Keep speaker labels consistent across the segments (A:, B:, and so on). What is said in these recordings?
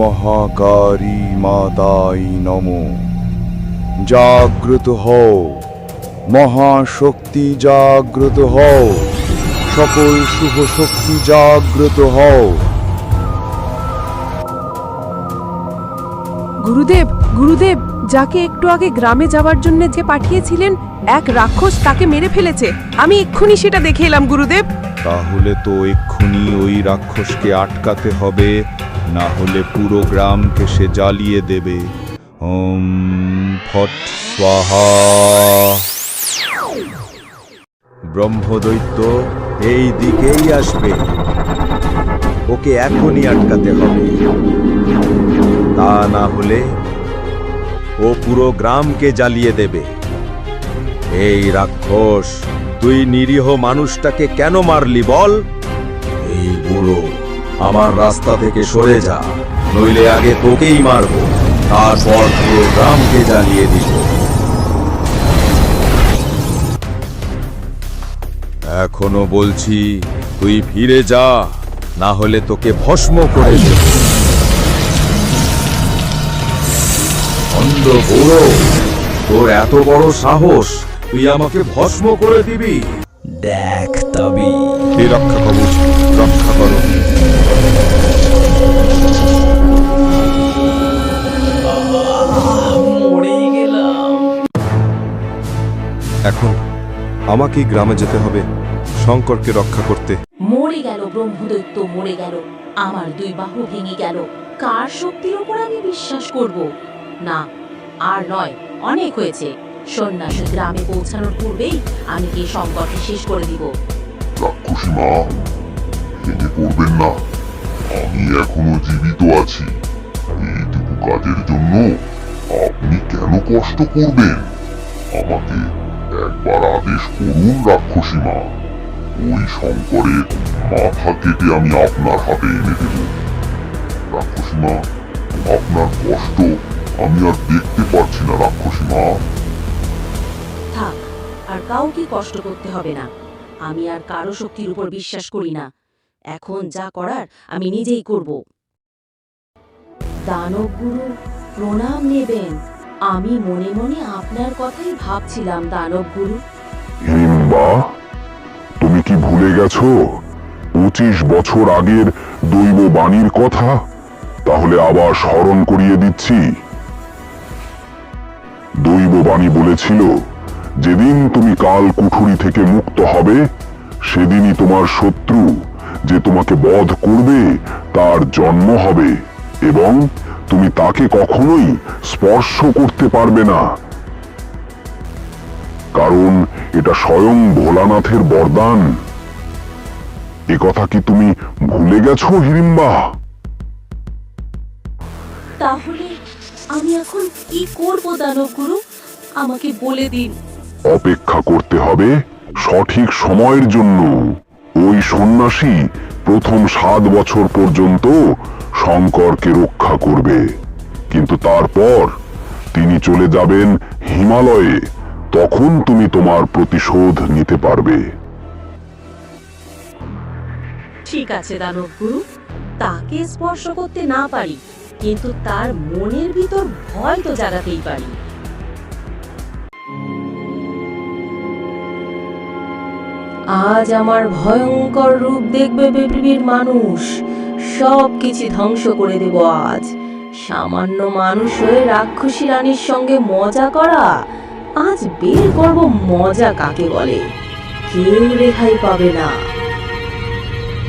A: মহাকারী মাতাই নম। জাগ্রত হও মহাশক্তি জাগ্রত হও সকল শুভ শক্তি জাগ্রত হও।
B: গুরুদেব গুরুদেব যাকে একটু আগে গ্রামে যাওয়ার জন্য যে পাঠিয়েছিলেন এক রাক্ষস তাকে মেরে ফেলেছে। আমি এক্ষুনি সেটা দেখে এলাম গুরুদেব।
A: তাহলে তো এক্ষুনি ওই রাক্ষসকে আটকাতে হবে। না হলে পুরো গ্রামকে সে জ্বালিয়ে দেবে। ওম ফট ব্রহ্মদৈত্য, এই দিকেই আসবে। ওকে এখনই আটকাতে হবে। তা না হলে ও পুরো গ্রামকে জ্বালিয়ে দেবে। এই রাক্ষস, তুই নিরীহ মানুষটাকে কেন মারলি বল? এই বুড়ো আমার রাস্তা থেকে সরে যা নইলে আগে তোকেই মারবো তারপর পুরো গ্রামকে জ্বালিয়ে দিব। এখনও বলছি তুই ফিরে যা না হলে তোকে ভস্ম করে দেব। অন্ধ বুড়ো তোর এত বড় সাহস তুই আমাকে ভস্ম করে দিবি।
C: দেখ তবে।
A: রক্ষা কবচ রক্ষা করো। এখন আমাকেই গ্রামে যেতে হবে শঙ্করকে রক্ষা করতে।
D: মরে গেল ব্রহ্মদৈত্য মরে গেল। আমার দুই বাহু ভেঙে গেল। কার শক্তির ওপর আমি বিশ্বাস করব? না আর নয় অনেক হয়েছে। সন্ন্যাসী গ্রামে পৌঁছানোর পূর্বেই আমি গিয়ে সংকটকে শেষ করে দিব।
E: রাক্ষসী মা ভেঙে পড়বেন না। আমি এখনও জীবিত আছি। এইটুকু কাজের জন্য আপনি কেন কষ্ট করবেন? আমাকে রাক্ষসী মা। ওই মাথা কেটে আমি আপনার হাতে এনে দেব। রাক্ষসী মা, আপনার কষ্ট আমি আর দেখতে না, রাক্ষসী মা।
D: থাক, আর কাউকে কষ্ট করতে হবে না। আমি আর কারও শক্তির উপর বিশ্বাস করি না। এখন যা করার আমি নিজেই করব। দানব গুরু প্রণাম নেবেন। আমি মনে মনে আপনার কথাই ভাবছিলাম, দানব গুরু।
E: হিড়িম্বা তুমি কি ভুলে গেছো? পঁচিশ বছর আগের দৈব বাণীর কথা? তাহলে আবার স্মরণ করিয়ে দিচ্ছি। দৈব বাণী বলেছিল, যেদিন তুমি কাল কুঠুরি থেকে মুক্ত হবে, সেদিনই তোমার শত্রু যে তোমাকে বধ করবে, তার জন্ম হবে এবং তুমি তাকে কখনোই স্পর্শ করতে পারবে না। কারণ এটা স্বয়ং ভোলানাথের বরদান। এ কথা কি তুমি ভুলে গেছো হিড়িম্বা
D: তাহলে আমি এখন কি করব দানব গুরু? আমাকে বলে দিন।
E: অপেক্ষা করতে হবে সঠিক সময়ের জন্য। ওই সন্ন্যাসী প্রথম সাত বছর পর্যন্ত শঙ্করকে রক্ষা করবে। কিন্তু তারপর তিনি চলে যাবেন হিমালয়ে। তখন তুমি তোমার প্রতিশোধ নিতে পারবে।
D: ঠিক আছে, দানব গুরু। তাকে স্পর্শ করতে না পারি, কিন্তু তার মনের ভিতর ভয় তো জাগাতেই পারি। আজ আমার ভয়ঙ্কর রূপ দেখবে পৃথিবীর মানুষ। সব কিছু ধ্বংস করে দেব আজ। সামান্য মানুষ হয়ে রাক্ষসী রানীর সঙ্গে মজা করা, আজ বের করব মজা কাকে বলে? কেউ রেহাই পাবে না।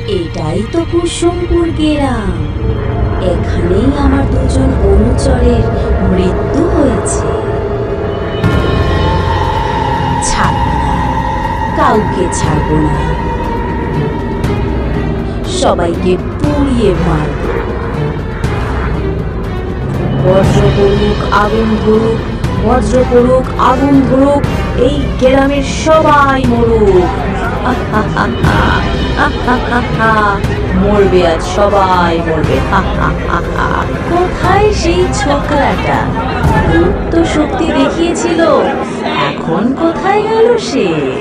D: এটাই তো কুসুমপুর গেরাম। এখানেই আমার দুজন অনুচরের মৃত্যু হয়েছে। কাউকে ছাড়ব না। সবাইকে পুড়িয়ে মারব বজ্র পড়ুক, আগুন ধরুক, বজ্র পড়ুক, আগুন ধরুক, এই গ্রামের সবাই মরুক। মরবে আজ সবাই মরবে। কোথায় সেই ছোকরাটা? গুপ্ত শক্তি দেখিয়েছিল, এখন কোথায় গেল সে?